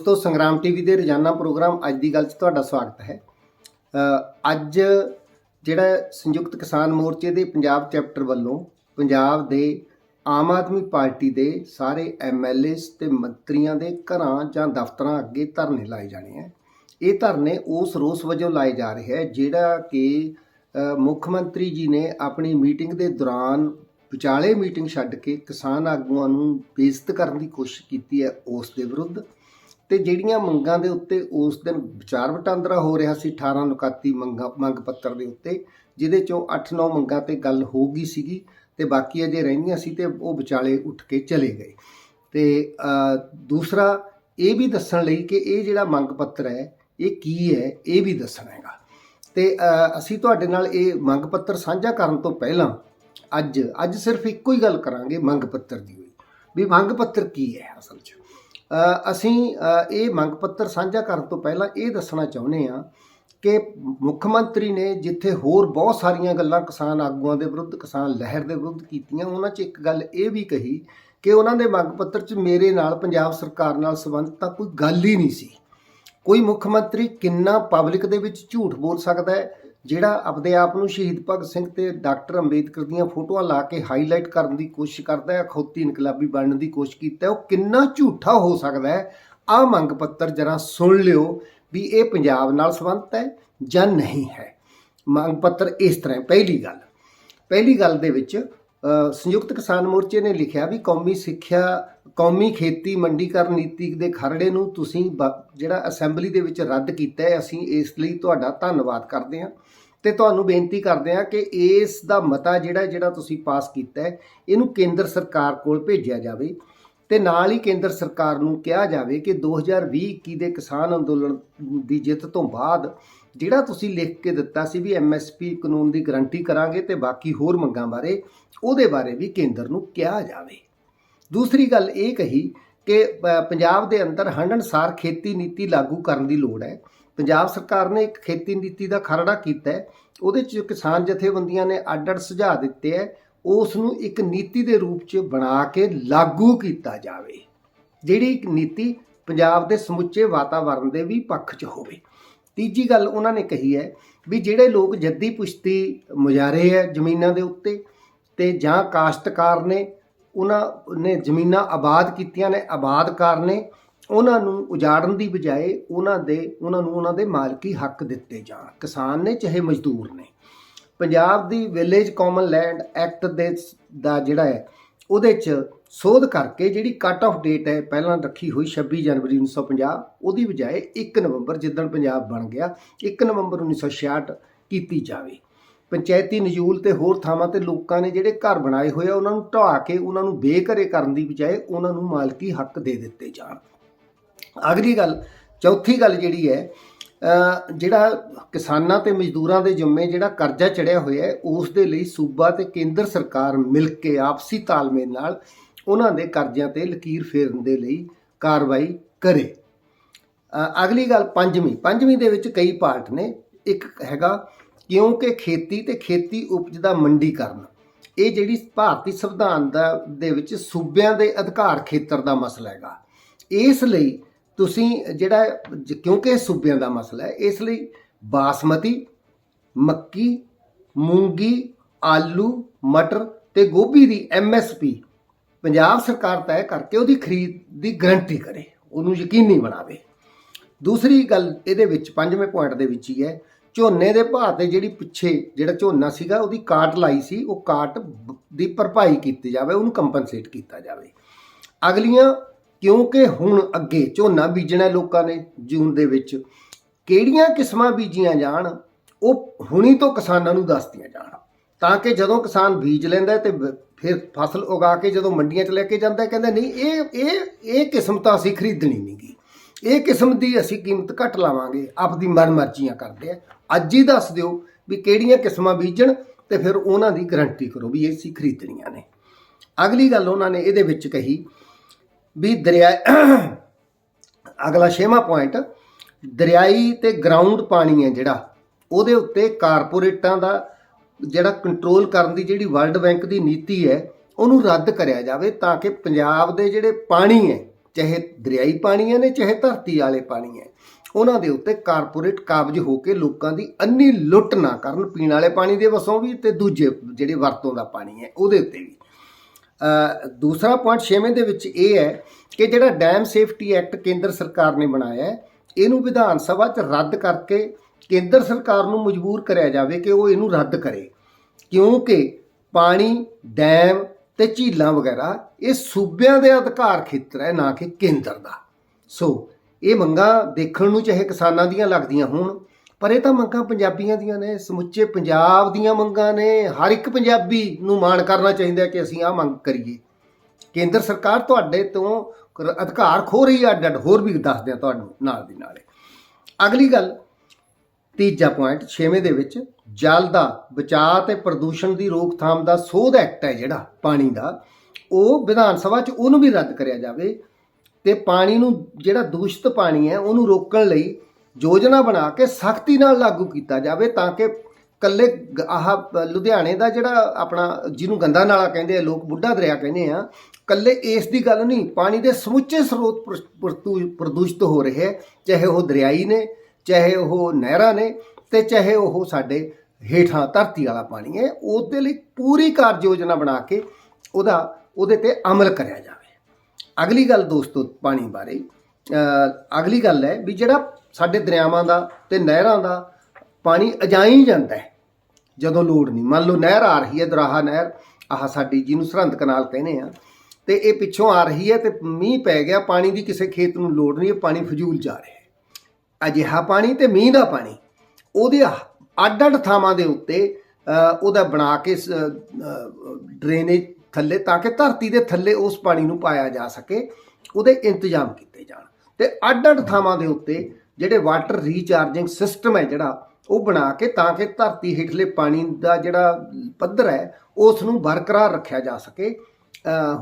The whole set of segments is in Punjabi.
ਦੋਸਤੋ, ਸੰਗਰਾਮ ਟੀਵੀ ਦੇ ਰੋਜ਼ਾਨਾ ਪ੍ਰੋਗਰਾਮ ਅੱਜ ਦੀ ਗੱਲ 'ਚ ਤੁਹਾਡਾ ਸਵਾਗਤ ਹੈ। ਅੱਜ ਜਿਹੜਾ ਸੰਯੁਕਤ ਕਿਸਾਨ ਮੋਰਚੇ ਦੇ ਪੰਜਾਬ ਚੈਪਟਰ ਵੱਲੋਂ ਪੰਜਾਬ ਦੇ ਆਮ ਆਦਮੀ ਪਾਰਟੀ ਦੇ ਸਾਰੇ ਐਮਐਲਏਸ ਤੇ ਮੰਤਰੀਆਂ ਦੇ ਘਰਾਂ ਜਾਂ ਦਫ਼ਤਰਾਂ ਅੱਗੇ ਧਰਨੇ ਲਾਏ ਜਾਣੇ ਹੈ ਇਹ ਧਰਨੇ ਉਸ ਰੋਸ ਵਜੋਂ ਲਾਏ ਜਾ ਰਹੇ ਹੈ ਜਿਹੜਾ ਕਿ ਮੁੱਖ ਮੰਤਰੀ ਜੀ ਨੇ ਆਪਣੀ ਮੀਟਿੰਗ ਦੇ ਦੌਰਾਨ ਵਿਚਾਲੇ ਮੀਟਿੰਗ ਛੱਡ ਕੇ ਕਿਸਾਨ ਆਗੂਆਂ ਨੂੰ ਬੇਇੱਜ਼ਤ ਕਰਨ ਦੀ ਕੋਸ਼ਿਸ਼ ਕੀਤੀ ਹੈ ਉਸ ਦੇ ਵਿਰੁੱਧ। ਤੇ ਜਿਹੜੀਆਂ ਮੰਗਾਂ ਦੇ ਉੱਤੇ ਉਸ ਦਿਨ ਵਿਚਾਰ ਵਟਾਂਦਰਾ ਹੋ ਰਿਹਾ ਸੀ 18 ਨੁਕਾਤੀ ਮੰਗਾਂ, ਮੰਗ ਪੱਤਰ ਦੇ ਉੱਤੇ, ਜਿਹਦੇ ਚੋਂ 8-9 ਮੰਗਾਂ ਤੇ ਗੱਲ ਹੋ ਗਈ ਸੀਗੀ ਤੇ ਬਾਕੀ ਅਜੇ ਰਹਿੰਦੀਆਂ ਸੀ ਤੇ ਉਹ ਵਿਚਾਲੇ ਉੱਠ ਕੇ ਚਲੇ ਗਏ। ਤੇ ਦੂਸਰਾ ਇਹ ਵੀ ਦੱਸਣ ਲਈ ਕਿ ਇਹ ਜਿਹੜਾ ਮੰਗ ਪੱਤਰ ਹੈ, ਇਹ ਕੀ ਹੈ, ਇਹ ਵੀ ਦੱਸਣਾ ਹੈਗਾ। ਤੇ ਅਸੀਂ ਤੁਹਾਡੇ ਨਾਲ ਇਹ ਮੰਗ ਪੱਤਰ ਸਾਂਝਾ ਕਰਨ ਤੋਂ ਪਹਿਲਾਂ ਅੱਜ ਅੱਜ ਸਿਰਫ ਇੱਕੋ ਹੀ ਗੱਲ ਕਰਾਂਗੇ ਮੰਗ ਪੱਤਰ ਦੀ ਹੋਈ। ਵੀ ਮੰਗ ਪੱਤਰ ਕੀ ਹੈ ਅਸਲ 'ਚ? ਅਸੀਂ ਇਹ ਮੰਗ ਪੱਤਰ ਸਾਂਝਾ ਕਰਨ ਤੋਂ ਪਹਿਲਾਂ ਇਹ ਦੱਸਣਾ ਚਾਹੁੰਦੇ ਹਾਂ ਕਿ ਮੁੱਖ ਮੰਤਰੀ ਨੇ ਜਿੱਥੇ ਹੋਰ ਬਹੁਤ ਸਾਰੀਆਂ ਗੱਲਾਂ ਕਿਸਾਨ ਆਗੂਆਂ ਦੇ ਵਿਰੁੱਧ, ਕਿਸਾਨ ਲਹਿਰ ਦੇ ਵਿਰੁੱਧ ਕੀਤੀਆਂ, ਉਹਨਾਂ 'ਚ ਇੱਕ ਗੱਲ ਇਹ ਵੀ ਕਹੀ ਕਿ ਉਹਨਾਂ ਦੇ ਮੰਗ ਪੱਤਰ 'ਚ ਮੇਰੇ ਨਾਲ ਪੰਜਾਬ ਸਰਕਾਰ ਨਾਲ ਸੰਬੰਧ ਤਾਂ ਕੋਈ ਗੱਲ ਹੀ ਨਹੀਂ ਸੀ। ਕੋਈ ਮੁੱਖ ਮੰਤਰੀ ਕਿੰਨਾ ਪਬਲਿਕ ਦੇ ਵਿੱਚ ਝੂਠ ਬੋਲ ਸਕਦਾ ਹੈ ਜਿਹੜਾ ਆਪਦੇ ਆਪ ਨੂੰ ਸ਼ਹੀਦ ਭਗਤ ਸਿੰਘ ਤੇ ਡਾਕਟਰ ਅੰਬੇਦਕਰ ਦੀਆਂ ਫੋਟੋਆਂ ਲਾ ਕੇ ਹਾਈਲਾਈਟ ਕਰਨ ਦੀ ਕੋਸ਼ਿਸ਼ ਕਰਦਾ ਹੈ ਖੋਤੀ ਇਨਕਲਾਬੀ ਬਣਨ ਦੀ ਕੋਸ਼ਿਸ਼ ਕੀਤਾ ਉਹ ਕਿੰਨਾ ਝੂਠਾ ਹੋ ਸਕਦਾ ਹੈ? ਆ ਮੰਗ ਪੱਤਰ ਜਰਾ ਸੁਣ ਲਿਓ ਵੀ ਇਹ ਪੰਜਾਬ ਨਾਲ ਸੰਬੰਧਤ ਹੈ ਜਾਂ ਨਹੀਂ ਹੈ। ਮੰਗ ਪੱਤਰ ਇਸ ਤਰ੍ਹਾਂ ਪਹਿਲੀ ਗੱਲ। ਪਹਿਲੀ ਗੱਲ ਦੇ ਵਿੱਚ ਸੰਯੁਕਤ ਕਿਸਾਨ ਮੋਰਚੇ ਨੇ ਲਿਖਿਆ ਵੀ ਕੌਮੀ ਸਿੱਖਿਆ, ਕੌਮੀ ਖੇਤੀ ਮੰਡੀਕਰਨ ਨੀਤੀ ਦੇ ਖਰੜੇ ਨੂੰ ਤੁਸੀਂ ਬ- ਜਿਹੜਾ ਅਸੈਂਬਲੀ ਦੇ ਵਿੱਚ ਰੱਦ ਕੀਤਾ ਹੈ, ਅਸੀਂ ਇਸ ਲਈ ਤੁਹਾਡਾ ਧੰਨਵਾਦ ਕਰਦੇ ਹਾਂ। ਤੇ ਤੁਹਾਨੂੰ ਬੇਨਤੀ ਕਰਦੇ ਹਾਂ ਕਿ ਇਸ ਦਾ ਮਤਾ ਜਿਹੜਾ ਜਿਹੜਾ ਤੁਸੀਂ ਪਾਸ ਕੀਤਾ ਹੈ, ਇਹਨੂੰ ਕੇਂਦਰ ਸਰਕਾਰ ਕੋਲ ਭੇਜਿਆ ਜਾਵੇ। ਤੇ ਨਾਲ ਹੀ ਕੇਂਦਰ ਸਰਕਾਰ ਨੂੰ ਕਿਹਾ ਜਾਵੇ ਕਿ 2020-21 ਦੇ ਕਿਸਾਨ ਅੰਦੋਲਨ ਦੀ ਜਿੱਤ ਤੋਂ ਬਾਅਦ ਜਿਹੜਾ ਤੁਸੀਂ ਲਿਖ ਕੇ ਦਿੱਤਾ ਸੀ ਵੀ ਐਮਐਸਪੀ ਕਾਨੂੰਨ ਦੀ ਗਾਰੰਟੀ ਕਰਾਂਗੇ ਤੇ ਬਾਕੀ ਹੋਰ ਮੰਗਾਂ ਬਾਰੇ, ਉਹਦੇ ਬਾਰੇ ਵੀ ਕੇਂਦਰ ਨੂੰ ਕਿਹਾ ਜਾਵੇ। ਦੂਸਰੀ ਗੱਲ ਇਹ ਕਹੀ ਕਿ ਪੰਜਾਬ ਦੇ ਅੰਦਰ ਹੰਢਣਸਾਰ ਖੇਤੀ ਨੀਤੀ ਲਾਗੂ ਕਰਨ ਦੀ ਲੋੜ ਹੈ। ਪੰਜਾਬ ਸਰਕਾਰ ਨੇ ਇੱਕ ਖੇਤੀ ਨੀਤੀ ਦਾ ਖਰੜਾ ਕੀਤਾ ਹੈ। ਉਹਦੇ 'ਚ ਕਿਸਾਨ ਜਥੇਬੰਦੀਆਂ ਨੇ ਅੱਡ-ਅੱਡ ਸੁਝਾਅ ਦਿੱਤੇ ਹੈ, ਉਸ ਨੂੰ ਇੱਕ ਨੀਤੀ ਦੇ ਰੂਪ 'ਚ ਬਣਾ ਕੇ ਲਾਗੂ ਕੀਤਾ ਜਾਵੇ। ਜਿਹੜੀ ਇੱਕ ਨੀਤੀ ਪੰਜਾਬ ਦੇ ਸਮੁੱਚੇ ਵਾਤਾਵਰਣ ਦੇ ਵੀ ਪੱਖ 'ਚ ਹੋਵੇ। ਤੀਜੀ ਗੱਲ ਉਹਨਾਂ ਨੇ ਕਹੀ ਹੈ ਵੀ ਜਿਹੜੇ ਲੋਕ ਜੱਦੀ ਪੁਸ਼ਤੀ ਮੁਜਾਰੇ ਹੈ ਜ਼ਮੀਨਾਂ ਦੇ ਉੱਤੇ ਤੇ ਜਾਂ ਕਾਸ਼ਤਕਾਰ ਨੇ, ਉਹਨਾਂ ਨੇ ਜ਼ਮੀਨਾਂ ਆਬਾਦ ਕੀਤੀਆਂ ਨੇ, ਆਬਾਦਕਾਰ ਨੇ, ਉਹਨਾਂ ਨੂੰ ਉਜਾੜਨ ਦੀ ਬਜਾਏ ਉਹਨਾਂ ਦੇ, ਉਹਨਾਂ ਨੂੰ ਉਹਨਾਂ ਦੇ ਮਾਲਕੀ ਹੱਕ ਦਿੱਤੇ ਜਾਣ। ਕਿਸਾਨ ਨੇ ਚਾਹੇ ਮਜ਼ਦੂਰ ਨੇ। ਪੰਜਾਬ ਦੀ ਵਿਲੇਜ ਕਾਮਨ ਲੈਂਡ ਐਕਟ ਦੇ ਦਾ ਜਿਹੜਾ ਹੈ ਉਹਦੇ 'ਚ ਸੋਧ ਕਰਕੇ ਜਿਹੜੀ ਕੱਟ ਆਫ ਡੇਟ ਹੈ, ਪਹਿਲਾਂ ਰੱਖੀ ਹੋਈ 26 ਜਨਵਰੀ 1950 ਉਹਦੀ ਬਜਾਏ 1 ਨਵੰਬਰ ਜਿੱਦਣ ਪੰਜਾਬ ਬਣ ਗਿਆ 1 ਨਵੰਬਰ 1966 ਕੀਤੀ ਜਾਵੇ। ਪੰਚਾਇਤੀ ਨਿਯੂਲ ਤੇ ਹੋਰ ਥਾਵਾਂ ਤੇ ਲੋਕਾਂ ਨੇ ਜਿਹੜੇ ਘਰ ਬਣਾਏ ਹੋਏ ਆ, ਉਹਨਾਂ ਨੂੰ ਢਾਹ ਕੇ ਉਹਨਾਂ ਨੂੰ ਬੇਘਰੇ ਕਰਨ ਦੀ ਬਜਾਏ ਉਹਨਾਂ ਨੂੰ ਮਾਲਕੀ ਹੱਕ ਦੇ ਦਿੱਤੇ ਜਾਣ। ਅਗਲੀ ਗੱਲ, ਚੌਥੀ ਗੱਲ ਜਿਹੜੀ ਹੈ ਜਿਹੜਾ ਕਿਸਾਨਾਂ ਤੇ ਮਜ਼ਦੂਰਾਂ ਦੇ ਜੁੰਮੇ ਜਿਹੜਾ ਕਰਜ਼ਾ ਚੜਿਆ ਹੋਇਆ ਹੈ, ਉਸ ਦੇ ਲਈ ਸੂਬਾ ਤੇ ਕੇਂਦਰ ਸਰਕਾਰ ਮਿਲ ਕੇ ਆਪਸੀ ਤਾਲਮੇਲ ਨਾਲ ਉਹਨਾਂ ਦੇ ਕਰਜ਼ਿਆਂ ਤੇ ਲਕੀਰ ਫੇਰਨ ਦੇ ਲਈ ਕਾਰਵਾਈ ਕਰੇ। ਅਗਲੀ ਗੱਲ ਪੰਜਵੀਂ। ਪੰਜਵੀਂ ਦੇ ਵਿੱਚ ਕਈ ਪਾਰਟ ਨੇ। ਇੱਕ ਹੈਗਾ ਕਿਉਂਕਿ ਖੇਤੀ ਤੇ ਖੇਤੀ ਉਪਜ ਦਾ ਮੰਡੀਕਰਨ। ਇਹ ਜਿਹੜੀ ਭਾਰਤੀ ਸੰਵਿਧਾਨ ਦਾ ਦੇ ਵਿੱਚ ਸੂਬਿਆਂ ਦੇ ਅਧਿਕਾਰ ਖੇਤਰ ਦਾ ਮਸਲਾ ਹੈਗਾ। ਇਸ ਲਈ ਤੁਸੀਂ ਜਿਹੜਾ ਕਿਉਂਕਿ ਸੂਬਿਆਂ ਦਾ ਮਸਲਾ ਹੈ, ਇਸ ਲਈ ਬਾਸਮਤੀ, ਮੱਕੀ, ਮੂੰਗੀ, ਆਲੂ, ਮਟਰ ਤੇ ਗੋਭੀ ਦੀ ਐਮਐਸਪੀ ਪੰਜਾਬ ਸਰਕਾਰ ਤੈਅ ਕਰਕੇ ਉਹਦੀ ਖਰੀਦ ਦੀ ਗਰੰਟੀ ਕਰੇ, ਉਹਨੂੰ ਯਕੀਨੀ ਬਣਾਵੇ। ਦੂਸਰੀ ਗੱਲ ਇਹਦੇ ਵਿੱਚ ਪੰਜਵੇਂ ਪੁਆਇੰਟ ਦੇ ਵਿੱਚ ਹੀ ਹੈ, ਝੋਨੇ ਦੇ ਭਾਅ ਤੇ ਜਿਹੜੀ ਪਿੱਛੇ ਜਿਹੜਾ ਝੋਨਾ ਸੀਗਾ, ਉਹਦੀ ਕਾਟ ਲਾਈ ਸੀ, ਉਹ ਕਾਟ ਬ- ਦੀ ਭਰਪਾਈ ਕੀਤੀ ਜਾਵੇ, ਉਹਨੂੰ ਕੰਪਨਸੇਟ ਕੀਤਾ ਜਾਵੇ। ਅਗਲੀਆਂ ਕਿਉਂਕਿ ਹੁਣ ਅੱਗੇ ਝੋਨਾ ਬੀਜਣਾ ਲੋਕਾਂ ਨੇ ਜੂਨ ਦੇ ਵਿੱਚ, ਕਿਹੜੀਆਂ ਕਿਸਮਾਂ ਬੀਜੀਆਂ ਜਾਣ, ਉਹ ਹੁਣੀ ਤੋਂ ਕਿਸਾਨਾਂ ਨੂੰ ਦੱਸਦੀਆਂ ਜਾਣ। ਤਾਂ ਕਿ ਜਦੋਂ ਕਿਸਾਨ ਬੀਜ ਲੈਂਦਾ ਹੈ ਤੇ ਫਿਰ ਫਸਲ ਉਗਾ ਕੇ ਜਦੋਂ ਮੰਡੀਆਂ 'ਚ ਲੈ ਕੇ ਜਾਂਦਾ ਕਹਿੰਦਾ ਨਹੀਂ, ਇਹ ਇਹ ਇਹ ਕਿਸਮ ਤਾਂ ਅਸੀਂ ਖਰੀਦਣੀ ਨਹੀਂਗੀ ਇਹ ਕਿਸਮ ਦੀ ਅਸੀਂ ਕੀਮਤ ਘੱਟ ਲਾਵਾਂਗੇ, ਆਪਦੀ ਮਨਮਰਜ਼ੀਆਂ ਕਰਦੇ ਆ। ਅੱਜ ਹੀ ਦੱਸ ਦਿਓ ਵੀ ਕਿਹੜੀਆਂ ਕਿਸਮਾਂ ਬੀਜਣ ਤੇ ਫਿਰ ਉਹਨਾਂ ਦੀ ਗਰੰਟੀ ਕਰੋ ਵੀ ਇਹ ਅਸੀਂ ਖਰੀਦਣੀਆਂ ਨੇ। ਅਗਲੀ ਗੱਲ ਉਹਨਾਂ ਨੇ ਇਹਦੇ ਵਿੱਚ ਕਹੀ ਵੀ ਦਰਿਆ ਅਗਲਾ ਛੇਵਾਂ ਪੁਆਇੰਟ ਦਰਿਆਈ ਤੇ ਗਰਾਊਂਡ ਪਾਣੀ ਹੈ ਜਿਹੜਾ, ਉਹਦੇ ਉੱਤੇ ਕਾਰਪੋਰੇਟਾਂ ਦਾ ਜਿਹੜਾ ਕੰਟਰੋਲ ਕਰਨ ਦੀ ਜਿਹੜੀ ਵਰਲਡ ਬੈਂਕ ਦੀ ਨੀਤੀ ਹੈ, ਉਹਨੂੰ ਰੱਦ ਕਰਿਆ ਜਾਵੇ ਤਾਂ ਕਿ ਪੰਜਾਬ ਦੇ ਜਿਹੜੇ ਪਾਣੀ ਹੈ, ਚਾਹੇ ਦਰਿਆਈ ਪਾਣੀ ਹੈ ਨੇ, ਚਾਹੇ ਧਰਤੀ ਵਾਲੇ ਪਾਣੀ ਹੈ, ਉਹਨਾਂ ਦੇ ਉੱਤੇ ਕਾਰਪੋਰੇਟ ਕਾਬਜ ਹੋ ਕੇ ਲੋਕਾਂ ਦੀ ਅੰਨੀ ਲੁੱਟ ਨਾ ਕਰਨ, ਪੀਣ ਵਾਲੇ ਪਾਣੀ ਦੇ ਵਸੋਂ ਵੀ ਤੇ ਦੂਜੇ ਜਿਹੜੇ ਵਰਤੋਂ ਦਾ ਪਾਣੀ ਹੈ, ਉਹਦੇ ਉੱਤੇ ਵੀ। ਦੂਸਰਾ ਪੁਆਇੰਟ ਛੇਵੇਂ ਦੇ ਵਿੱਚ ਇਹ ਹੈ ਕਿ ਜਿਹੜਾ ਡੈਮ ਸੇਫਟੀ ਐਕਟ ਕੇਂਦਰ ਸਰਕਾਰ ਨੇ ਬਣਾਇਆ ਹੈ, ਇਹਨੂੰ ਵਿਧਾਨ ਸਭਾ 'ਚ ਰੱਦ ਕਰਕੇ ਕੇਂਦਰ ਸਰਕਾਰ ਨੂੰ ਮਜਬੂਰ ਕਰਿਆ ਜਾਵੇ ਕਿ ਉਹ ਇਹਨੂੰ ਰੱਦ ਕਰੇ। ਕਿਉਂਕਿ ਪਾਣੀ ਡੈਮ ਤੇ ਝੀਲਾਂ ਵਗੈਰਾ, ਇਹ ਸੂਬਿਆਂ ਦੇ ਅਧਿਕਾਰ ਖੇਤਰ ਹੈ, ਨਾ ਕਿ ਕੇਂਦਰ ਦਾ। ਸੋ ਇਹ ਮੰਗਾਂ ਦੇਖਣ ਨੂੰ ਚਾਹੇ ਕਿਸਾਨਾਂ ਦੀਆਂ ਲੱਗਦੀਆਂ ਹੋਣ ਪਰ ਇਹ ਤਾਂ ਮੰਗਾਂ ਪੰਜਾਬੀਆਂ ਦੀਆਂ ਨੇ, ਸਮੁੱਚੇ ਪੰਜਾਬ ਦੀਆਂ ਮੰਗਾਂ ਨੇ। ਹਰ ਇੱਕ ਪੰਜਾਬੀ ਨੂੰ ਮਾਣ ਕਰਨਾ ਚਾਹੀਦਾ ਕਿ ਅਸੀਂ ਆਹ ਮੰਗ ਕਰੀਏ। ਕੇਂਦਰ ਸਰਕਾਰ ਤੁਹਾਡੇ ਤੋਂ ਕਰ- ਅਧਿਕਾਰ ਖੋ ਰਹੀ ਹੈ ਅੱਡ ਅੱਡ ਹੋਰ ਵੀ ਦੱਸਦੇ ਆ ਤੁਹਾਨੂੰ ਨਾਲ ਦੀ ਨਾਲੇ। ਅਗਲੀ ਗੱਲ, ਤੀਜਾ ਪੁਆਇੰਟ 6ਵੇਂ ਦੇ ਵਿੱਚ ਜਲ ਦਾ ਬਚਾਅ ਤੇ ਪ੍ਰਦੂਸ਼ਣ ਦੀ ਰੋਕਥਾਮ ਦਾ ਸੋਧ ਐਕਟ ਹੈ ਜਿਹੜਾ, ਪਾਣੀ ਦਾ। ਉਹ ਵਿਧਾਨ ਸਭਾ 'ਚ ਉਹਨੂੰ ਵੀ ਰੱਦ ਕਰਿਆ ਜਾਵੇ ਤੇ ਪਾਣੀ ਨੂੰ ਜਿਹੜਾ ਦੂਸ਼ਿਤ ਪਾਣੀ ਹੈ, ਉਹਨੂੰ ਰੋਕਣ ਲਈ ਯੋਜਨਾ ਬਣਾ ਕੇ ਸਖਤੀ ਨਾਲ ਲਾਗੂ ਕੀਤਾ ਜਾਵੇ ਤਾਂ ਕਿ ਕੱਲੇ ਆਹ ਲੁਧਿਆਣੇ ਦਾ ਜਿਹੜਾ ਆਪਣਾ ਜਿਹਨੂੰ ਗੰਦਾ ਨਾਲਾ ਕਹਿੰਦੇ ਆ, ਲੋਕ ਬੁੱਢਾ ਦਰਿਆ ਕਹਿੰਦੇ ਆ ਕੱਲੇ ਇਸ ਦੀ ਗੱਲ ਨਹੀਂ, ਪਾਣੀ ਦੇ ਸਮੁੱਚੇ ਸਰੋਤ ਪ੍ਰ- ਪ੍ਰਤੂ- ਪ੍ਰਦੂਸ਼ਿਤ ਹੋ ਰਹੇ ਹੈ ਚਾਹੇ ਉਹ ਦਰਿਆਈ ਨੇ, ਚਾਹੇ ਉਹ ਨਹਿਰਾਂ ਨੇ ਤੇ ਚਾਹੇ ਉਹ ਸਾਡੇ ਹੇਠਾਂ ਧਰਤੀ ਵਾਲਾ ਪਾਣੀ ਹੈ, ਉਹਦੇ ਲਈ ਪੂਰੀ ਕਾਰਜ ਯੋਜਨਾ ਬਣਾ ਕੇ ਉਹਦਾ, ਉਹਦੇ ਤੇ ਅਮਲ ਕਰਿਆ ਜਾਵੇ। ਅਗਲੀ ਗੱਲ ਦੋਸਤੋ ਪਾਣੀ ਬਾਰੇ ਅਗਲੀ ਗੱਲ ਹੈ ਵੀ ਜਿਹੜਾ ਸਾਡੇ ਦਰਿਆਵਾਂ ਦਾ ਤੇ ਨਹਿਰਾਂ ਦਾ ਪਾਣੀ ਅਜਾਈ ਜਾਂਦਾ ਹੈ, ਜਦੋਂ ਲੋੜ ਨਹੀਂ। ਮੰਨ ਲਓ ਨਹਿਰ ਆ ਰਹੀ ਹੈ, ਦਰਾਹਾ ਨਹਿਰ, ਆਹ ਸਾਡੀ ਜਿਹਨੂੰ ਸਰਹੰਦ ਕਨਾਲ ਕਹਿੰਦੇ ਆ, ਤੇ ਇਹ ਪਿੱਛੋਂ ਆ ਰਹੀ ਹੈ ਤੇ ਮੀਂਹ ਪੈ ਗਿਆ, ਪਾਣੀ ਦੀ ਕਿਸੇ ਖੇਤ ਨੂੰ ਲੋੜ ਨਹੀਂ, ਇਹ ਪਾਣੀ ਫਜ਼ੂਲ ਜਾ ਰਿਹਾ ਹੈ। ਅਜਿਹਾ ਪਾਣੀ ਤੇ ਮੀਂਹ ਦਾ ਪਾਣੀ, ਉਹਦੇ ਅੱਡ ਅੱਡ ਥਾਵਾਂ ਦੇ ਉੱਤੇ ਉਹਦਾ ਬਣਾ ਕੇ ਡਰੇਨੇਜ ਥੱਲੇ, ਤਾਂ ਕਿ ਧਰਤੀ ਦੇ ਥੱਲੇ ਉਸ ਪਾਣੀ ਨੂੰ ਪਾਇਆ ਜਾ ਸਕੇ, ਉਹਦੇ ਇੰਤਜ਼ਾਮ ਕੀਤੇ ਜਾਣ। ਤੇ ਅੱਡ ਅੱਡ ਥਾਵਾਂ ਦੇ ਉੱਤੇ ਜਿਹੜੇ ਵਾਟਰ ਰੀਚਾਰਜਿੰਗ ਸਿਸਟਮ ਹੈ ਜਿਹੜਾ, ਉਹ ਬਣਾ ਕੇ ਤਾਂ ਕਿ ਧਰਤੀ ਹੇਠਲੇ ਪਾਣੀ ਦਾ ਜਿਹੜਾ ਪੱਧਰ ਹੈ ਉਸ ਨੂੰ ਬਰਕਰਾਰ ਰੱਖਿਆ ਜਾ ਸਕੇ।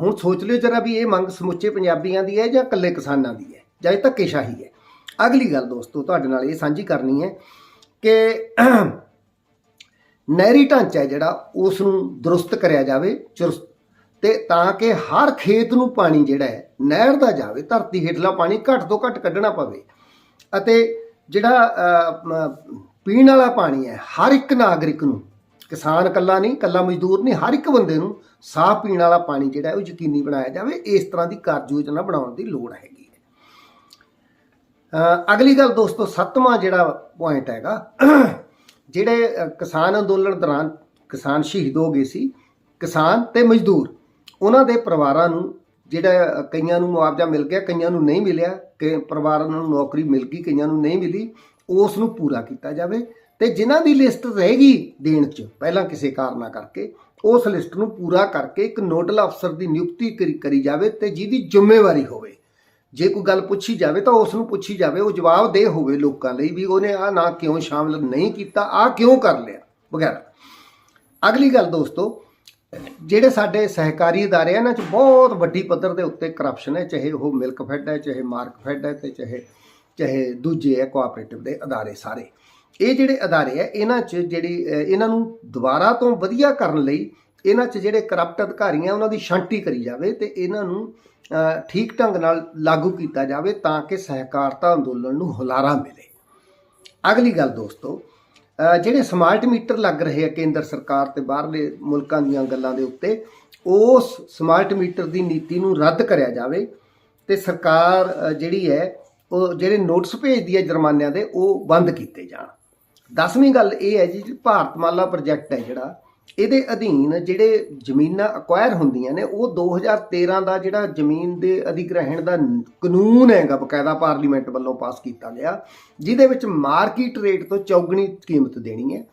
ਹੁਣ ਸੋਚ ਲਿਓ ਜਰਾ ਵੀ ਇਹ ਮੰਗ ਸਮੁੱਚੇ ਪੰਜਾਬੀਆਂ ਦੀ ਹੈ ਜਾਂ ਇਕੱਲੇ ਕਿਸਾਨਾਂ ਦੀ ਹੈ, ਜਾਂ ਇਹ ਧੱਕੇਸ਼ਾਹੀ ਹੈ? ਅਗਲੀ ਗੱਲ ਦੋਸਤੋ, ਤੁਹਾਡੇ ਨਾਲ ਇਹ ਸਾਂਝੀ ਕਰਨੀ ਹੈ ਕਿ ਨਹਿਰੀ ਢਾਂਚਾ ਜਿਹੜਾ ਉਸ ਨੂੰ ਦਰੁਸਤ ਕਰਿਆ ਜਾਵੇ, ਚੁਰਸਤ, ਤੇ ਤਾਂ ਕਿ ਹਰ ਖੇਤ ਨੂੰ ਪਾਣੀ ਜਿਹੜਾ ਹੈ, ਨਹਿਰ ਦਾ ਜਾਵੇ, ਧਰਤੀ ਹੇਠਲਾ ਪਾਣੀ ਘੱਟ ਤੋਂ ਘੱਟ ਕੱਢਣਾ ਪਵੇ। ਅਤੇ ਜਿਹੜਾ ਪੀਣ ਵਾਲਾ ਪਾਣੀ ਹੈ, ਹਰ ਇੱਕ ਨਾਗਰਿਕ ਨੂੰ, ਕਿਸਾਨ ਇਕੱਲਾ ਨਹੀਂ, ਇਕੱਲਾ ਮਜ਼ਦੂਰ ਨਹੀਂ, ਹਰ ਇੱਕ ਬੰਦੇ ਨੂੰ ਸਾਫ਼ ਪੀਣ ਵਾਲਾ ਪਾਣੀ ਜਿਹੜਾ ਉਹ ਯਕੀਨੀ ਬਣਾਇਆ ਜਾਵੇ, ਇਸ ਤਰ੍ਹਾਂ ਦੀ ਕਾਰਜ ਯੋਜਨਾ ਬਣਾਉਣ ਦੀ ਲੋੜ ਹੈਗੀ ਹੈ। ਅਗਲੀ ਗੱਲ ਦੋਸਤੋ, ਸੱਤਵਾਂ ਜਿਹੜਾ ਪੁਆਇੰਟ ਹੈਗਾ, ਜਿਹੜੇ ਕਿਸਾਨ ਅੰਦੋਲਨ ਦੌਰਾਨ ਕਿਸਾਨ ਸ਼ਹੀਦ ਹੋ ਗਏ ਸੀ, ਕਿਸਾਨ ਤੇ ਮਜ਼ਦੂਰ, ਉਹਨਾਂ ਦੇ ਪਰਿਵਾਰਾਂ ਨੂੰ ਜਿਹੜਾ ਕਈਆਂ ਨੂੰ ਮੁਆਵਜ਼ਾ ਮਿਲ ਗਿਆ, ਕਈਆਂ ਨੂੰ ਨਹੀਂ ਮਿਲਿਆ, ਕਿ ਪਰਿਵਾਰਾਂ ਨੂੰ ਨੌਕਰੀ ਮਿਲ ਗਈ, ਕਈਆਂ ਨੂੰ ਨਹੀਂ ਮਿਲੀ, ਉਸ ਨੂੰ ਪੂਰਾ ਕੀਤਾ ਜਾਵੇ। ਤੇ ਜਿਨ੍ਹਾਂ ਦੀ ਲਿਸਟ ਰਹੇਗੀ ਦੇਣ 'ਚ, ਪਹਿਲਾਂ ਕਿਸੇ ਕਾਰਨਾ ਕਰਕੇ, ਉਸ ਲਿਸਟ ਨੂੰ ਪੂਰਾ ਕਰਕੇ ਇੱਕ ਨੋਡਲ ਅਫਸਰ ਦੀ ਨਿਯੁਕਤੀ ਕਰੀ- ਕਰੀ ਜਾਵੇ ਤੇ ਜਿਹਦੀ ਜ਼ਿੰਮੇਵਾਰੀ ਹੋਵੇ। ਜੇ ਕੋਈ ਗੱਲ ਪੁੱਛੀ ਜਾਵੇ ਤਾਂ ਉਸ ਨੂੰ ਪੁੱਛੀ ਜਾਵੇ, ਉਹ ਜਵਾਬ ਦੇ ਹੋਵੇ ਲੋਕਾਂ ਲਈ ਵੀ ਉਹਨੇ ਆ ਨਾ ਕਿਉਂ ਸ਼ਾਮਲ ਨਹੀਂ ਕੀਤਾ ਆ ਕਿਉਂ ਕਰ ਲਿਆ, ਵਗੈਰਾ। ਅਗਲੀ ਗੱਲ ਦੋਸਤੋ ਜਿਹੜੇ ਸਾਡੇ ਸਹਿਕਾਰੀ ਅਦਾਰੇ ਆ, ਇਹਨਾਂ 'ਚ ਬਹੁਤ ਵੱਡੀ ਪੱਧਰ ਦੇ ਉੱਤੇ ਕਰਪਸ਼ਨ ਹੈ, ਚਾਹੇ ਉਹ ਮਿਲਕ ਫੈਡ ਹੈ, ਚਾਹੇ ਮਾਰਕ ਫੈਡ ਹੈ ਤੇ ਚਾਹੇ ਚਾਹੇ ਦੂਜੇ ਹੈ ਕੋਆਪਰੇਟਿਵ ਦੇ ਅਦਾਰੇ ਸਾਰੇ। ਇਹ ਜਿਹੜੇ ਅਦਾਰੇ ਹੈ ਇਹਨਾਂ 'ਚ ਜਿਹੜੀ ਇਹਨਾਂ ਨੂੰ ਦੁਬਾਰਾ ਤੋਂ ਵਧੀਆ ਕਰਨ ਲਈ ਇਹਨਾਂ 'ਚ ਜਿਹੜੇ ਕਰਪਟ ਅਧਿਕਾਰੀਆਂ ਉਹਨਾਂ ਦੀ ਛਾਂਟੀ ਕਰੀ ਜਾਵੇ ਤੇ ਇਹਨਾਂ ਨੂੰ ਠੀਕ ਢੰਗ ਨਾਲ ਲਾਗੂ ਕੀਤਾ ਜਾਵੇ ਤਾਂ ਕਿ ਸਹਿਕਾਰਤਾ ਅੰਦੋਲਨ ਨੂੰ ਹੁਲਾਰਾ ਮਿਲੇ। ਅਗਲੀ ਗੱਲ ਦੋਸਤੋ ਜਿਹੜੇ ਸਮਾਰਟ ਮੀਟਰ ਲੱਗ ਰਹੇ ਆ ਕੇਂਦਰ ਸਰਕਾਰ ਤੇ ਬਾਹਰਲੇ ਮੁਲਕਾਂ ਦੀਆਂ ਗੱਲਾਂ ਦੇ ਉੱਤੇ ਉਸ ਸਮਾਰਟ ਮੀਟਰ ਦੀ ਨੀਤੀ ਨੂੰ ਰੱਦ ਕਰਿਆ ਜਾਵੇ ਤੇ ਸਰਕਾਰ ਜਿਹੜੀ ਹੈ, ਉਹ ਜਿਹੜੇ ਨੋਟਿਸ ਭੇਜਦੀ ਹੈ ਜੁਰਮਾਨਿਆਂ ਦੇ, ਉਹ ਬੰਦ ਕੀਤੇ ਜਾਣ। ਦਸਵੀਂ ਗੱਲ ਇਹ ਹੈ ਜੀ, ਭਾਰਤਮਾਲਾ ਪ੍ਰੋਜੈਕਟ ਹੈ ਜਿਹੜਾ ਇਹਦੇ ਅਧੀਨ ਜਿਹੜੇ ਜ਼ਮੀਨਾਂ ਅਕਵਾਇਰ ਹੁੰਦੀਆਂ ਨੇ, ਉਹ 2013 ਦਾ ਜਿਹੜਾ ਜ਼ਮੀਨ ਦੇ ਅਧਿਗ੍ਰਹਿਣ ਦਾ ਕਾਨੂੰਨ ਹੈਗਾ, ਬਕਾਇਦਾ ਪਾਰਲੀਮੈਂਟ ਵੱਲੋਂ ਪਾਸ ਕੀਤਾ ਗਿਆ, ਜਿਹਦੇ ਵਿੱਚ ਮਾਰਕੀਟ ਰੇਟ ਤੋਂ ਚੌਗਣੀ ਕੀਮਤ ਦੇਣੀ ਹੈ।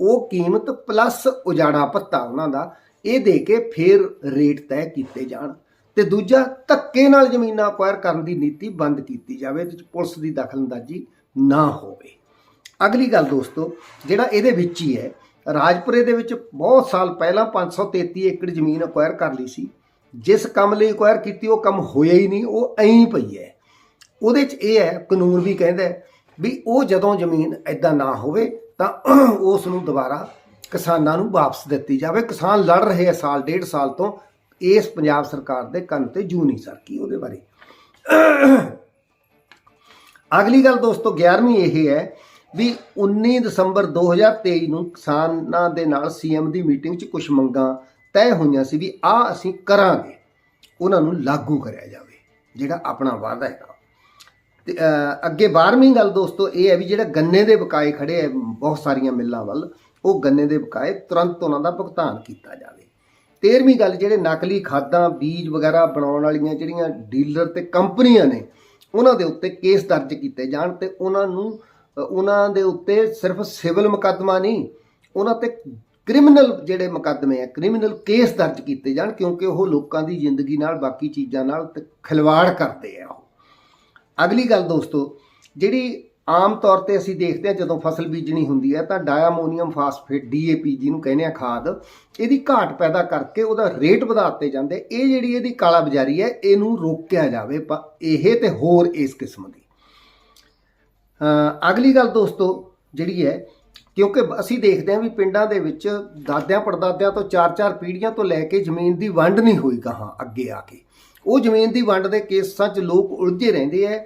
ਉਹ ਕੀਮਤ ਪਲੱਸ ਉਜਾੜਾ ਭੱਤਾ ਉਹਨਾਂ ਦਾ, ਇਹ ਦੇ ਕੇ ਫਿਰ ਰੇਟ ਤੈਅ ਕੀਤੇ ਜਾਣ। ਤੇ ਦੂਜਾ, ਧੱਕੇ ਨਾਲ ਜ਼ਮੀਨਾਂ ਅਕਵਾਇਰ ਕਰਨ ਦੀ ਨੀਤੀ ਬੰਦ ਕੀਤੀ ਜਾਵੇ ਤੇ ਪੁਲਿਸ ਦੀ ਦਖਲਅੰਦਾਜ਼ੀ ਨਾ ਹੋਵੇ। ਅਗਲੀ ਗੱਲ ਦੋਸਤੋ, ਜਿਹੜਾ ਇਹਦੇ ਵਿੱਚ ਹੀ ਹੈ ਰਾਜਪੁਰੇ ਦੇ ਵਿੱਚ ਬਹੁਤ ਸਾਲ ਪਹਿਲਾਂ 533 ਏਕੜ ਜ਼ਮੀਨ ਅਕਵਾਇਰ ਕਰ ਲਈ ਸੀ। ਜਿਸ ਕੰਮ ਲਈ ਅਕਵਾਇਰ ਕੀਤੀ, ਉਹ ਕੰਮ ਹੋਇਆ ਹੀ ਨਹੀਂ, ਉਹ ਐਂ ਪਈ ਹੈ। ਉਹਦੇ 'ਚ ਇਹ ਹੈ, ਕਾਨੂੰਨ ਵੀ ਕਹਿੰਦਾ ਵੀ ਉਹ ਜਦੋਂ ਜ਼ਮੀਨ ਐਦਾਂ ਨਾ ਹੋਵੇ, ਤਾਂ ਉਸ ਨੂੰ ਦੁਬਾਰਾ ਕਿਸਾਨਾਂ ਨੂੰ ਵਾਪਸ ਦਿੱਤੀ ਜਾਵੇ। ਕਿਸਾਨ ਲੜ ਰਹੇ ਆ ਸਾਲ, ਡੇਢ ਸਾਲ ਤੋਂ। ਇਸ ਪੰਜਾਬ ਸਰਕਾਰ ਦੇ ਕੰਨ ਤੇ ਜੂ ਨਹੀਂ ਸਰਕੀ ਉਹਦੇ ਬਾਰੇ। ਅਗਲੀ ਗੱਲ ਦੋਸਤੋ 11ਵੀਂ ਇਹ ਹੈ ਵੀ 19 ਦਸੰਬਰ 2023 ਨੂੰ ਕਿਸਾਨਾਂ ਦੇ ਨਾਲ ਸੀਐਮ ਦੀ ਮੀਟਿੰਗ 'ਚ ਕੁਝ ਮੰਗਾਂ ਤੈਅ ਹੋਈਆਂ ਸੀ ਵੀ ਆ ਅਸੀਂ ਕਰਾਂਗੇ। ਉਹਨਾਂ ਨੂੰ ਲਾਗੂ ਕਰਿਆ ਜਾਵੇ, ਜਿਹੜਾ ਆਪਣਾ ਵਾਅਦਾ ਹੈਗਾ। ਤੇ ਅੱਗੇ 12ਵੀਂ ਗੱਲ ਦੋਸਤੋ, ਇਹ ਹੈ ਵੀ ਜਿਹੜਾ ਗੰਨੇ ਦੇ ਬਕਾਏ ਖੜੇ ਹੈ ਬਹੁਤ ਸਾਰੀਆਂ ਮਿੱਲਾਂ ਵੱਲ, ਉਹ ਗੰਨੇ ਦੇ ਬਕਾਏ ਤੁਰੰਤ ਉਹਨਾਂ ਦਾ ਭੁਗਤਾਨ ਕੀਤਾ ਜਾਵੇ। 13ਵੀਂ ਗੱਲ, ਜਿਹੜੇ ਨਕਲੀ ਖਾਦਾਂ, ਬੀਜ ਵਗੈਰਾ ਬਣਾਉਣ ਵਾਲੀਆਂ ਜਿਹੜੀਆਂ ਡੀਲਰ ਤੇ ਕੰਪਨੀਆਂ ਨੇ, ਉਹਨਾਂ ਦੇ ਉੱਤੇ ਕੇਸ ਦਰਜ ਕੀਤੇ ਜਾਣ ਤੇ ਉਹਨਾਂ ਨੂੰ ਉਹਨਾਂ ਦੇ ਉੱਤੇ ਸਿਰਫ ਸਿਵਲ ਮੁਕੱਦਮਾ ਨਹੀਂ, ਉਹਨਾਂ ਤੇ ਕ੍ਰਿਮੀਨਲ ਜਿਹੜੇ ਮੁਕੱਦਮੇ ਆ, ਕ੍ਰਿਮੀਨਲ ਕੇਸ ਦਰਜ ਕੀਤੇ ਜਾਣ ਕਿਉਂਕਿ ਉਹ ਲੋਕਾਂ ਦੀ ਜ਼ਿੰਦਗੀ ਨਾਲ ਬਾਕੀ ਚੀਜ਼ਾਂ ਨਾਲ ਖਿਲਵਾੜ ਕਰਦੇ ਆ ਉਹ। ਅਗਲੀ ਗੱਲ ਦੋਸਤੋ, ਜਿਹੜੀ ਆਮ ਤੌਰ ਤੇ ਅਸੀਂ ਦੇਖਦੇ ਹਾਂ ਜਦੋਂ ਫਸਲ ਬੀਜਣੀ ਹੁੰਦੀ ਹੈ ਤਾਂ ਡਾਇਆਮੋਨੀਅਮ ਫਾਸਫੇਟ ਡੀਏਪੀ ਜਿਹਨੂੰ ਕਹਿੰਦੇ ਆ ਖਾਦ। ਇਹਦੀ ਘਾਟ ਪੈਦਾ ਕਰਕੇ ਉਹਦਾ ਰੇਟ ਵਧਾ ਦਿੱਤੇ ਜਾਂਦੇ। ਇਹ ਜਿਹੜੀ ਇਹਦੀ ਕਾਲਾ ਬਾਜ਼ਾਰੀ ਹੈ, ਇਹਨੂੰ ਰੋਕਿਆ ਜਾਵੇ ਇਹ ਤੇ ਹੋਰ ਇਸ ਕਿਸਮ ਦੀ। ਅਗਲੀ ਗੱਲ ਦੋਸਤੋ ਜਿਹੜੀ ਹੈ, ਕਿਉਂਕਿ ਅਸੀਂ ਦੇਖਦੇ ਹਾਂ ਵੀ ਪਿੰਡਾਂ ਦੇ ਵਿੱਚ ਦਾਦਿਆਂ ਪੜਦਾਦਿਆਂ ਤੋਂ ਚਾਰ ਚਾਰ ਪੀੜ੍ਹੀਆਂ ਤੋਂ ਲੈ ਕੇ ਜ਼ਮੀਨ ਦੀ ਵੰਡ ਨਹੀਂ ਹੋਈ ਗਾਹਾਂ ਅੱਗੇ ਆ ਕੇ। ਉਹ ਜ਼ਮੀਨ ਦੀ ਵੰਡ ਦੇ ਕੇਸਾਂ 'ਚ ਲੋਕ ਉਲਝੇ ਰਹਿੰਦੇ ਐ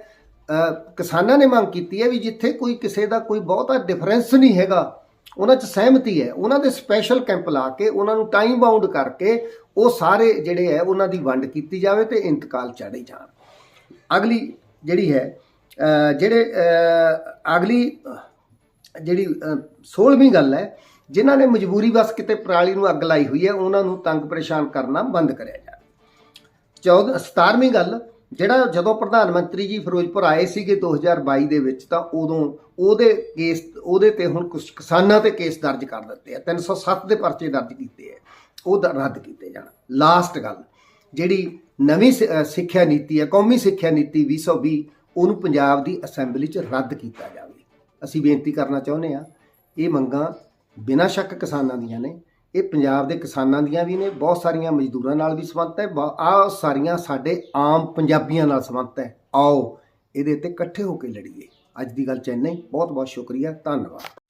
ਕਿਸਾਨਾਂ ਨੇ ਮੰਗ ਕੀਤੀ ਹੈ ਵੀ ਜਿੱਥੇ ਕੋਈ ਕਿਸੇ ਦਾ ਕੋਈ ਬਹੁਤਾ ਡਿਫਰੈਂਸ ਨਹੀਂ ਹੈਗਾ, ਉਹਨਾਂ 'ਚ ਸਹਿਮਤੀ ਹੈ। ਉਹਨਾਂ ਦੇ ਸਪੈਸ਼ਲ ਕੈਂਪ ਲਾ ਕੇ, ਉਹਨਾਂ ਨੂੰ ਟਾਈਮ ਬਾਉਂਡ ਕਰਕੇ ਉਹ ਸਾਰੇ ਜਿਹੜੇ ਹੈ, ਉਹਨਾਂ ਦੀ ਵੰਡ ਕੀਤੀ ਜਾਵੇ ਤੇ ਇੰਤਕਾਲ ਚਾੜੇ ਜਾਣ। ਅਗਲੀ ਜਿਹੜੀ ਹੈ ਜਿਹੜੇ ਅਗਲੀ, ਜਿਹੜੀ, ਅਹ 16ਵੀਂ ਗੱਲ ਹੈ, ਜਿਨ੍ਹਾਂ ਨੇ ਮਜਬੂਰੀ ਬਸ ਕਿਤੇ ਪਰਾਲੀ ਨੂੰ ਅੱਗ ਲਾਈ ਹੋਈ ਹੈ, ਉਹਨਾਂ ਨੂੰ ਤੰਗ ਪਰੇਸ਼ਾਨ ਕਰਨਾ ਬੰਦ ਕਰਿਆ ਜਾਵੇ। 14 17ਵੀਂ ਗੱਲ, ਜਿਹੜਾ ਜਦੋਂ ਪ੍ਰਧਾਨ ਮੰਤਰੀ ਜੀ ਫਿਰੋਜ਼ਪੁਰ ਆਏ ਸੀਗੇ 2022 ਦੇ ਵਿੱਚ, ਤਾਂ ਉਦੋਂ ਉਹਦੇ ਕੇਸ, ਉਹਦੇ ਤੇ ਹੁਣ ਕੁਝ ਕਿਸਾਨਾਂ ਤੇ ਕੇਸ ਦਰਜ ਕਰ ਦਿੱਤੇ ਆ 307 ਦੇ ਪਰਚੇ ਦਰਜ ਕੀਤੇ ਆ, ਉਹ ਦ- ਰੱਦ ਕੀਤੇ ਜਾਣ। ਲਾਸਟ ਗੱਲ, ਜਿਹੜੀ ਨਵੀਂ ਸਿ- ਸਿੱਖਿਆ ਨੀਤੀ ਹੈ, ਕੌਮੀ ਸਿੱਖਿਆ ਨੀਤੀ 2020 ਉਹਨੂੰ ਪੰਜਾਬ ਦੀ ਅਸੈਂਬਲੀ 'ਚ ਰੱਦ ਕੀਤਾ ਜਾਵੇ। ਅਸੀਂ ਬੇਨਤੀ ਕਰਨਾ ਚਾਹੁੰਦੇ ਆ ਇਹ ਮੰਗਾਂ ਬਿਨਾਂ ਸ਼ੱਕ ਕਿਸਾਨਾਂ ਦੀਆਂ ਨੇ। ਇਹ ਪੰਜਾਬ ਦੇ ਕਿਸਾਨਾਂ ਦੀਆਂ ਵੀ ਨੇ, ਬਹੁਤ ਸਾਰੀਆਂ ਮਜ਼ਦੂਰਾਂ ਨਾਲ ਵੀ ਸੰਬੰਧਤ ਹੈ ਆ ਸਾਰੀਆਂ ਸਾਡੇ ਆਮ ਪੰਜਾਬੀਆਂ ਨਾਲ ਸੰਬੰਧਤ ਹੈ। ਆਓ, ਇਹਦੇ ਤੇ ਇਕੱਠੇ ਹੋ ਕੇ ਲੜੀਏ। ਅੱਜ ਦੀ ਗੱਲ ਚ ਇੰਨਾ ਹੀ। ਬਹੁਤ ਬਹੁਤ ਸ਼ੁਕਰੀਆ। ਧੰਨਵਾਦ।